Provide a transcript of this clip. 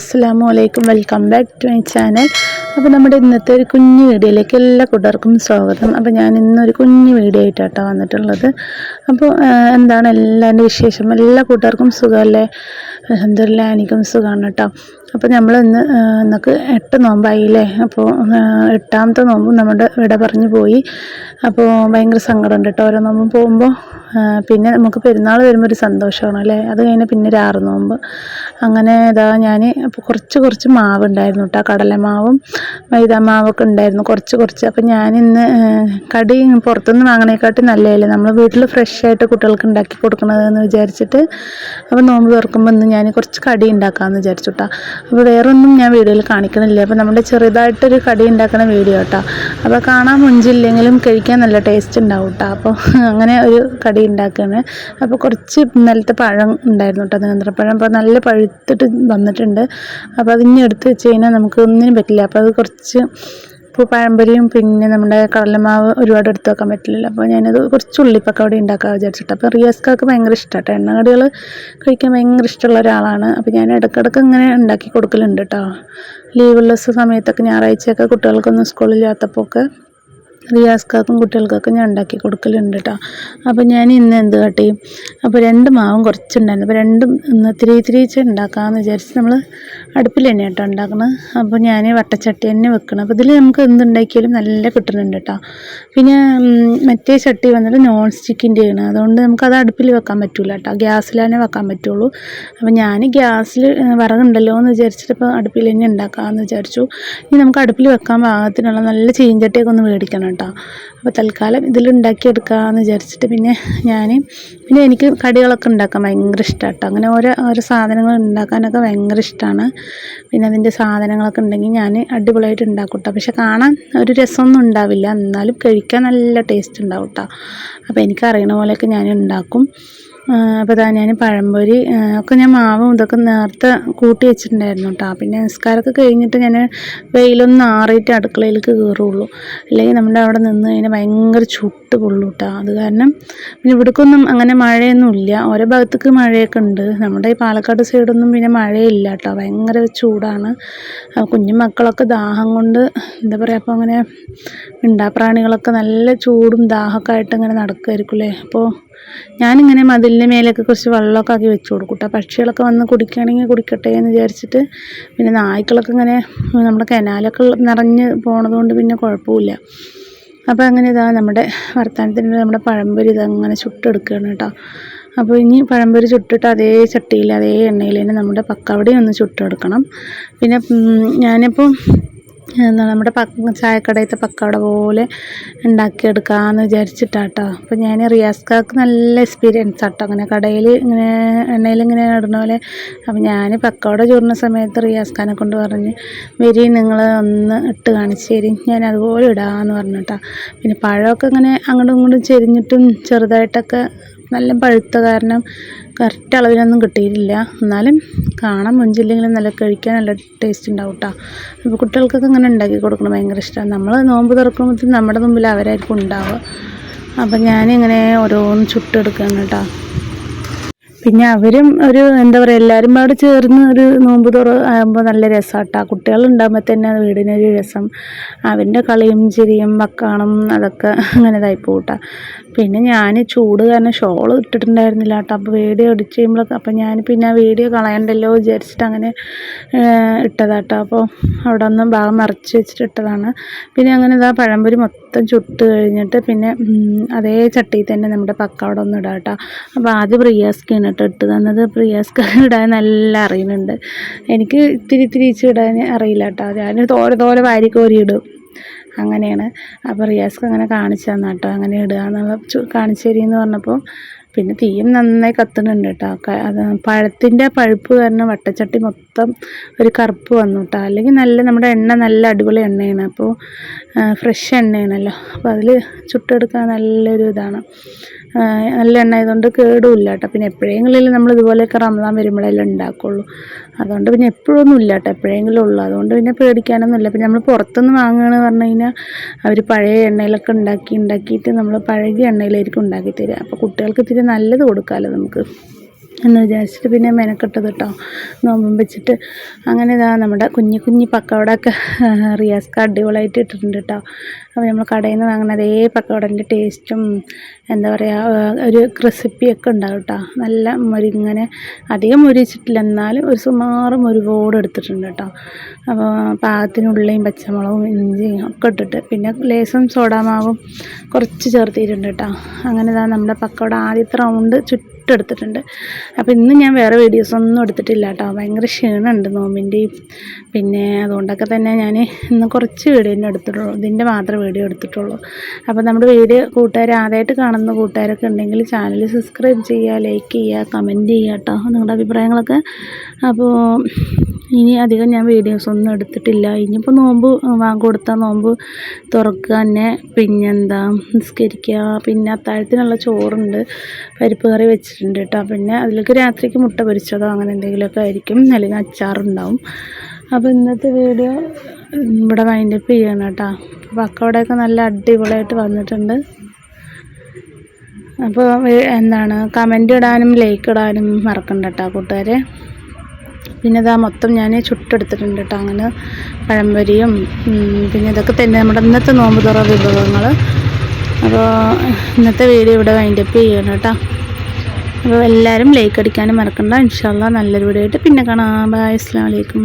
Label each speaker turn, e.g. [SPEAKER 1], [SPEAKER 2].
[SPEAKER 1] അസ്സാം വലൈക്കും welcome back to my channel അപ്പോൾ നമ്മുടെ ഇന്നത്തെ ഒരു കുഞ്ഞു വീഡിയോയിലേക്ക് എല്ലാ കൂട്ടർക്കും സ്വാഗതം. അപ്പോൾ ഞാൻ ഇന്നൊരു കുഞ്ഞു വീഡിയോ ആയിട്ടാട്ടോ വന്നിട്ടുള്ളത്. അപ്പോൾ എന്താണ് എല്ലാവരുടെ വിശേഷം? എല്ലാ കൂട്ടർക്കും സുഖമല്ലേ? അലഹമില്ല എനിക്കും സുഖമാണ് കേട്ടോ. അപ്പോൾ നമ്മൾ ഇന്ന് നമുക്ക് എട്ട് നോമ്പായില്ലേ? അപ്പോൾ എട്ടാമത്തെ നോമ്പും നമ്മുടെ ഇവിടെ പറഞ്ഞു പോയി. അപ്പോൾ ഭയങ്കര സങ്കടമുണ്ട് കേട്ടോ. ഓരോ നോമ്പും പോകുമ്പോൾ പിന്നെ നമുക്ക് പെരുന്നാൾ വരുമ്പോൾ ഒരു സന്തോഷമാണ് അല്ലേ? അത് കഴിഞ്ഞ് പിന്നെ ഒരു ആറ് നോമ്പ് അങ്ങനെ ഇതാ ഞാൻ കുറച്ച് കുറച്ച് മാവ് ഉണ്ടായിരുന്നു കേട്ടോ കടലമാവും മൈദാ മാവൊക്കെ ഉണ്ടായിരുന്നു കുറച്ച് കുറച്ച്. അപ്പം ഞാൻ ഇന്ന് കടി പുറത്തുനിന്ന് വാങ്ങണേക്കാട്ടി നല്ലതല്ലേ? നമ്മൾ വീട്ടിൽ ഫ്രഷ് ആയിട്ട് കുട്ടികൾക്ക് ഉണ്ടാക്കി കൊടുക്കണതെന്ന് വിചാരിച്ചിട്ട് അപ്പോൾ നോമ്പ് തുറക്കുമ്പോൾ ഇന്ന് ഞാൻ കുറച്ച് കടി ഉണ്ടാക്കാമെന്ന് വിചാരിച്ചു കേട്ടോ അപ്പോൾ വേറൊന്നും ഞാൻ വീഡിയോയിൽ കാണിക്കണില്ല. അപ്പോൾ നമ്മുടെ ചെറുതായിട്ടൊരു കടി ഉണ്ടാക്കുന്ന വീഡിയോ കേട്ടോ അപ്പോൾ കാണാൻ മുഞ്ചില്ലെങ്കിലും കഴിക്കാൻ നല്ല ടേസ്റ്റ് ഉണ്ടാവും കേട്ടോ അപ്പോൾ അങ്ങനെ ഒരു കടി ഉണ്ടാക്കുകയാണ് അപ്പോൾ കുറച്ച് ഇന്നലത്തെ പഴം ഉണ്ടായിരുന്നു കേട്ടോ നേന്ത്രപ്പഴം. അപ്പോൾ നല്ല പഴുത്തിട്ട് വന്നിട്ടുണ്ട്. അപ്പോൾ അതിന് എടുത്ത് വെച്ച് കഴിഞ്ഞാൽ നമുക്ക് ഒന്നിനും പറ്റില്ല. അപ്പോൾ അത് കുറച്ച് ഇപ്പോൾ പഴംപൊരിയും പിന്നെ നമ്മുടെ കടലമാവ് ഒരുപാട് എടുത്ത് വെക്കാൻ പറ്റില്ലല്ലോ. അപ്പോൾ ഞാനത് കുറച്ച് ഉള്ളിപ്പക്കവട ഉണ്ടാക്കാൻ വിചാരിച്ചിട്ട്. അപ്പോൾ റിയാസ്കാർക്ക് ഭയങ്കര ഇഷ്ടമാട്ടോ. എണ്ണകടികൾ കഴിക്കാൻ ഭയങ്കര ഇഷ്ടമുള്ള ഒരാളാണ്. അപ്പോൾ ഞാൻ ഇടയ്ക്കിടയ്ക്ക് ഇങ്ങനെ ഉണ്ടാക്കി കൊടുക്കലുണ്ട് കേട്ടോ. ലീവുള്ള സമയത്തൊക്കെ ഞായറാഴ്ചയൊക്കെ കുട്ടികൾക്കൊന്നും സ്കൂളില്ലാത്തപ്പോൾ ഒക്കെ റിയാസ്ക്കാക്കും കുട്ടികൾക്കൊക്കെ ഞാൻ ഉണ്ടാക്കി കൊടുക്കലുണ്ട് കേട്ടോ അപ്പോൾ ഞാൻ ഇന്ന് എന്ത് കാട്ടി? അപ്പോൾ രണ്ട് മാവും കുറച്ചുണ്ടായിരുന്നു. അപ്പോൾ രണ്ടും ഇന്ന് ഇത്തിരി ഇത്തിരിച്ച് ഉണ്ടാക്കാമെന്ന് വിചാരിച്ച് നമ്മൾ അടുപ്പിൽ തന്നെ കേട്ടോ ഉണ്ടാക്കുന്നത് അപ്പോൾ ഞാൻ വട്ടച്ചട്ടി തന്നെ വെക്കണം. അപ്പോൾ ഇതിൽ നമുക്ക് എന്തുണ്ടാക്കിയാലും നല്ല കിട്ടുന്നുണ്ട് കേട്ടോ പിന്നെ മറ്റേ ചട്ടി വന്നിട്ട് നോൺ സ്റ്റിക്കിന്റെയാണ് അതുകൊണ്ട് നമുക്ക് അത് അടുപ്പിൽ വെക്കാൻ പറ്റില്ല കേട്ടോ ഗ്യാസിൽ തന്നെ വെക്കാൻ പറ്റുള്ളൂ. അപ്പോൾ ഞാൻ ഗ്യാസിൽ വിറകുണ്ടല്ലോ എന്ന് വിചാരിച്ചിട്ട് ഇപ്പോൾ അടുപ്പിൽ തന്നെ ഉണ്ടാക്കാമെന്ന് വിചാരിച്ചു. ഇനി നമുക്ക് അടുപ്പിൽ വെക്കാൻ പാകത്തിനുള്ള നല്ല ചീഞ്ചട്ടിയൊക്കെ ഒന്ന് മേടിക്കണം കേട്ടോ അപ്പോൾ തൽക്കാലം ഇതിൽ ഉണ്ടാക്കിയെടുക്കാമെന്ന് വിചാരിച്ചിട്ട് പിന്നെ ഞാൻ പിന്നെ എനിക്ക് കടികളൊക്കെ ഉണ്ടാക്കാൻ ഭയങ്കര ഇഷ്ടമാണ് കേട്ടോ അങ്ങനെ ഓരോ ഓരോ സാധനങ്ങൾ ഉണ്ടാക്കാനൊക്കെ ഭയങ്കര ഇഷ്ടമാണ് പിന്നെ അതിന്റെ സാധനങ്ങളൊക്കെ ഉണ്ടെങ്കിൽ ഞാൻ അടിപൊളിയായിട്ട് ഉണ്ടാക്കും കേട്ടോ പക്ഷെ കാണാൻ ഒരു രസമൊന്നും ഉണ്ടാവില്ല. എന്നാലും കഴിക്കാൻ നല്ല ടേസ്റ്റ് ഉണ്ടാവും കേട്ടോ അപ്പോൾ എനിക്കറിയണ പോലെയൊക്കെ ഞാൻ ഉണ്ടാക്കും. അപ്പോൾ ഇതാ ഞാൻ പഴംപൊരി ഒക്കെ ഞാൻ മാവും ഇതൊക്കെ നേരത്തെ കൂട്ടി വെച്ചിട്ടുണ്ടായിരുന്നു കേട്ടോ പിന്നെ നിസ്കാരമൊക്കെ കഴിഞ്ഞിട്ട് ഞാൻ വെയിലൊന്നും ആറിയിട്ട് അടുക്കളയിലേക്ക് കയറുള്ളൂ. അല്ലെങ്കിൽ നമ്മുടെ അവിടെ നിന്ന് കഴിഞ്ഞാൽ ഭയങ്കര ചുട്ട് പൊള്ളു കേട്ടോ അത് കാരണം പിന്നെ ഇവിടേക്കൊന്നും അങ്ങനെ മഴയൊന്നും ഇല്ല ഓരോ ഭാഗത്തേക്ക് മഴയൊക്കെ ഉണ്ട്. നമ്മുടെ ഈ പാലക്കാട് സൈഡൊന്നും പിന്നെ മഴയില്ല കേട്ടോ ഭയങ്കര ചൂടാണ്. കുഞ്ഞു മക്കളൊക്കെ ദാഹം കൊണ്ട് എന്താ പറയുക അപ്പോൾ അങ്ങനെ മിണ്ടാപ്രാണികളൊക്കെ നല്ല ചൂടും ദാഹമൊക്കെ ആയിട്ട് ഇങ്ങനെ നടക്കുമായിരിക്കും അല്ലേ അപ്പോൾ ഞാനിങ്ങനെ മതിലിന്റെ മേലൊക്കെ കുറച്ച് വെള്ളമൊക്കെ ആക്കി വെച്ച് കൊടുക്കും കേട്ടോ. പക്ഷികളൊക്കെ വന്ന് കുടിക്കുകയാണെങ്കിൽ കുടിക്കട്ടെ എന്ന് വിചാരിച്ചിട്ട് പിന്നെ നായ്ക്കളൊക്കെ ഇങ്ങനെ നമ്മുടെ കനാലൊക്കെ നിറഞ്ഞ് പോണതുകൊണ്ട് പിന്നെ കുഴപ്പമില്ല. അപ്പോൾ അങ്ങനെ ഇതാ നമ്മുടെ വർത്തമാനത്തിന് നമ്മുടെ പഴംപൊരി ഇതങ്ങനെ ചുട്ടെടുക്കുകയാണ് കേട്ടോ. അപ്പോൾ ഇനി പഴംപൊരി ചുട്ടിട്ട് അതേ ചട്ടിയിൽ അതേ എണ്ണയിൽ തന്നെ നമ്മുടെ പക്കവടയും ഒന്ന് ചുട്ടെടുക്കണം. പിന്നെ ഞാനിപ്പം എന്താണ് നമ്മുടെ പക്ക ചായക്കടയത്തെ പക്കവട പോലെ ഉണ്ടാക്കിയെടുക്കാമെന്ന് വിചാരിച്ചിട്ടാട്ടോ. അപ്പോൾ ഞാൻ റിയാസ്കാർക്ക് നല്ല എക്സ്പീരിയൻസ് ആട്ടോ. അങ്ങനെ കടയിൽ ഇങ്ങനെ എണ്ണയിൽ ഇങ്ങനെ ഇടുന്ന പോലെ. അപ്പോൾ ഞാൻ പക്കവട ചൂടുന്ന സമയത്ത് റിയാസ്ഖാനെ കൊണ്ട് പറഞ്ഞ് വരി നിങ്ങൾ ഒന്ന് ഇട്ട് കാണിച്ച് തരും. ഞാൻ അതുപോലെ ഇടാമെന്ന് പറഞ്ഞിട്ടാ പിന്നെ പഴമൊക്കെ ഇങ്ങനെ അങ്ങോട്ടും ഇങ്ങോട്ടും ചെരിഞ്ഞിട്ടും ചെറുതായിട്ടൊക്കെ നല്ല പഴുത്ത കാരണം കറക്റ്റ് അളവിലൊന്നും കിട്ടിയിട്ടില്ല. എന്നാലും കാണാൻ മുഞ്ചില്ലെങ്കിലും നല്ല കഴിക്കാൻ നല്ല ടേസ്റ്റ് ഉണ്ടാവും കേട്ടോ അപ്പോൾ കുട്ടികൾക്കൊക്കെ ഇങ്ങനെ ഉണ്ടാക്കി കൊടുക്കണം ഭയങ്കര ഇഷ്ടമാണ് നമ്മൾ നോമ്പ് തുറക്കുമ്പോഴത്തേക്കും നമ്മുടെ മുമ്പിൽ അവരായിരിക്കും ഉണ്ടാവുക. അപ്പം ഞാനിങ്ങനെ ഓരോന്ന് ചുട്ടെടുക്കുകയാണ് കേട്ടോ പിന്നെ അവരും ഒരു എന്താ പറയുക എല്ലാവരും അവിടെ ചേർന്ന് ഒരു നോമ്പ് തുറ ആകുമ്പോൾ നല്ല രസം കുട്ടികൾ കുട്ടികളുണ്ടാകുമ്പോൾ തന്നെ അത് വീടിനൊരു രസം. അവന്റെ കളിയും ചിരിയും വക്കാണും അതൊക്കെ അങ്ങനെ ഇതായി പോട്ടാ പിന്നെ ഞാൻ ചൂട് കാരണം ഷോൾ ഇട്ടിട്ടുണ്ടായിരുന്നില്ല കേട്ടോ അപ്പോൾ വീഡിയോ എഡിറ്റ് ചെയ്യുമ്പോഴൊക്കെ അപ്പോൾ ഞാൻ പിന്നെ ആ വീഡിയോ കളയണ്ടല്ലോ വിചാരിച്ചിട്ട് അങ്ങനെ ഇട്ടതാട്ടോ. അപ്പോൾ അവിടെ ഒന്നും ഭാഗം മറച്ച് വെച്ചിട്ട് ഇട്ടതാണ്. പിന്നെ അങ്ങനെ ഇതാ പഴംപൊരി മൊത്തം ചുട്ട് കഴിഞ്ഞിട്ട് പിന്നെ അതേ ചട്ടിയിൽ തന്നെ നമ്മുടെ പക്കവട ഒന്ന് ഇടാം കേട്ടോ. അപ്പോൾ ആദ്യം പ്രിയാസ്ക്കാണ് കേട്ടോ ഇട്ട് തന്നത് പ്രിയാസ്ക്ക് ഇടാൻ നല്ല അറിയുന്നുണ്ട്. എനിക്ക് ഇത്തിരി ഇത്തിരി ഇച്ചിരി ഇടാൻ അറിയില്ല കേട്ടോ. ഞാൻ തോരെ തോരെ വാരി കോരി ഇടും. അങ്ങനെയാണ്. അപ്പോൾ റിയാസ്ക്ക് അങ്ങനെ കാണിച്ചു തന്നാട്ടോ അങ്ങനെ ഇടുക എന്നുള്ള കാണിച്ചു തരിയെന്ന് പറഞ്ഞപ്പോൾ പിന്നെ തീയും നന്നായി കത്തുന്നുണ്ട് കേട്ടോ. അത് പഴത്തിന്റെ പഴുപ്പ് കാരണം വട്ടച്ചട്ടി മൊത്തം ഒരു കറുപ്പ് വന്നു കേട്ടോ. അല്ലെങ്കിൽ നല്ല നമ്മുടെ എണ്ണ നല്ല അടിപൊളി എണ്ണയാണ്. അപ്പോൾ ഫ്രഷ് എണ്ണയാണല്ലോ. അപ്പോൾ അതിൽ ചുട്ടെടുക്കാൻ നല്ലൊരു ഇതാണ്. നല്ല എണ്ണ ആയതുകൊണ്ട് കേടുമില്ല കേട്ടോ പിന്നെ എപ്പോഴെങ്കിലും നമ്മൾ ഇതുപോലെയൊക്കെ റമദാൻ വരുമ്പോഴെല്ലാം ഉണ്ടാക്കുള്ളൂ. അതുകൊണ്ട് പിന്നെ എപ്പോഴൊന്നും ഇല്ല കേട്ടോ എപ്പോഴെങ്കിലും ഉള്ളൂ. അതുകൊണ്ട് പിന്നെ പേടിക്കാനൊന്നുമില്ല. പിന്നെ നമ്മൾ പുറത്തുനിന്ന് വാങ്ങുകയെന്ന് പറഞ്ഞു കഴിഞ്ഞാൽ അവർ പഴയ എണ്ണയിലൊക്കെ ഉണ്ടാക്കി ഉണ്ടാക്കിയിട്ട് നമ്മൾ പഴകിയ എണ്ണയിലായിരിക്കും ഉണ്ടാക്കി തരിക. അപ്പോൾ കുട്ടികൾക്ക് ഇത്തിരി നല്ലത് കൊടുക്കാമല്ലോ നമുക്ക്. എന്ന് വിചാരിച്ചിട്ട് പിന്നെ മെനക്കെട്ടത് കേട്ടോ നോമ്പും വെച്ചിട്ട് അങ്ങനെ ഇതാ നമ്മുടെ കുഞ്ഞു കുഞ്ഞു പക്കവടൊക്കെ റിയാസ്ക്ക് അടിപൊളിയായിട്ട് ഇട്ടിട്ടുണ്ട് കേട്ടോ അപ്പോൾ നമ്മൾ കടയിൽ നിന്ന് വാങ്ങുന്ന അതേ പക്കവടന്റെ ടേസ്റ്റും എന്താ പറയുക ഒരു ക്രിസിപ്പിയൊക്കെ ഉണ്ടാവും കേട്ടോ നല്ല മുരിങ്ങനെ അധികം മുരിച്ചിട്ടില്ല എന്നാലും ഒരു സുമാറ് ഒരുപാട് എടുത്തിട്ടുണ്ട് കേട്ടോ അപ്പോൾ പാകത്തിനുള്ളിയും പച്ചമുളകും ഇഞ്ചിയും ഒക്കെ ഇട്ടിട്ട് പിന്നെ ലേസം സോഡാമാവും കുറച്ച് ചേർത്തിട്ടുണ്ട് കേട്ടോ അങ്ങനെ ഇതാ നമ്മുടെ പക്കവട ആദ്യത്തെ റൗണ്ട് ചുട്ടെടുത്തിട്ടുണ്ട് അപ്പോൾ ഇന്ന് ഞാൻ വേറെ വീഡിയോസ് ഒന്നും എടുത്തിട്ടില്ല കേട്ടോ. ഭയങ്കര ക്ഷീണമുണ്ട് നോമ്പിന്റെയും പിന്നെ അതുകൊണ്ടൊക്കെ തന്നെ ഞാൻ ഇന്ന് കുറച്ച് വീഡിയോ തന്നെ എടുത്തിട്ടുള്ളൂ. ഇതിന്റെ മാത്രം വീഡിയോ എടുത്തിട്ടുള്ളൂ. അപ്പോൾ നമ്മുടെ വീഡിയോ കൂട്ടുകാർ ആദ്യമായിട്ട് കാണുന്ന കൂട്ടുകാരൊക്കെ ഉണ്ടെങ്കിൽ ചാനൽ സബ്സ്ക്രൈബ് ചെയ്യുക ലൈക്ക് ചെയ്യുക കമന്റ് ചെയ്യുക കേട്ടോ നിങ്ങളുടെ അഭിപ്രായങ്ങളൊക്കെ. അപ്പോൾ ഇനി അധികം ഞാൻ വീഡിയോസ് ഒന്നും എടുത്തിട്ടില്ല. ഇനിയിപ്പോൾ നോമ്പ് കൊടുത്താൽ നോമ്പ് തുറക്കുക തന്നെ. പിന്നെന്താ നിസ്കരിക്കുക. പിന്നെ അത്താഴത്തിനുള്ള ചോറുണ്ട്. പരിപ്പ് കറി വെച്ചിട്ടുണ്ട്. കേട്ടോ പിന്നെ അതിലേക്ക് രാത്രിക്ക് മുട്ട പൊരിച്ചതോ അങ്ങനെ എന്തെങ്കിലുമൊക്കെ ആയിരിക്കും. അല്ലെങ്കിൽ അച്ചാറുണ്ടാവും. അപ്പോൾ ഇന്നത്തെ വീഡിയോ ഇവിടെ വൈൻഡപ്പ് ചെയ്യണം കേട്ടോ. പക്കവടയൊക്കെ നല്ല അടിപൊളിയായിട്ട് വന്നിട്ടുണ്ട്. അപ്പോൾ എന്താണ് കമന്റ് ഇടാനും ലൈക്ക് ഇടാനും മറക്കണ്ട കേട്ടോ കൂട്ടുകാരെ. പിന്നെ ഇതാ മൊത്തം ഞാൻ ചുട്ടെടുത്തിട്ടുണ്ട് കേട്ടോ. അങ്ങനെ പഴംപൊരിയും പിന്നെ ഇതൊക്കെ തന്നെ നമ്മുടെ ഇന്നത്തെ നോമ്പ് തുറ വിഭവങ്ങൾ അപ്പോൾ ഇന്നത്തെ വീഡിയോ ഇവിടെ വൈൻഡപ്പ് ചെയ്യണം കേട്ടോ. അപ്പോൾ എല്ലാവരും ലൈക്ക് അടിക്കാനും മറക്കണ്ട. ഇൻഷാല്ല നല്ലൊരു വീഡിയോ ആയിട്ട് പിന്നെ കാണാം. ബൈ അസ്സാം വലൈക്കും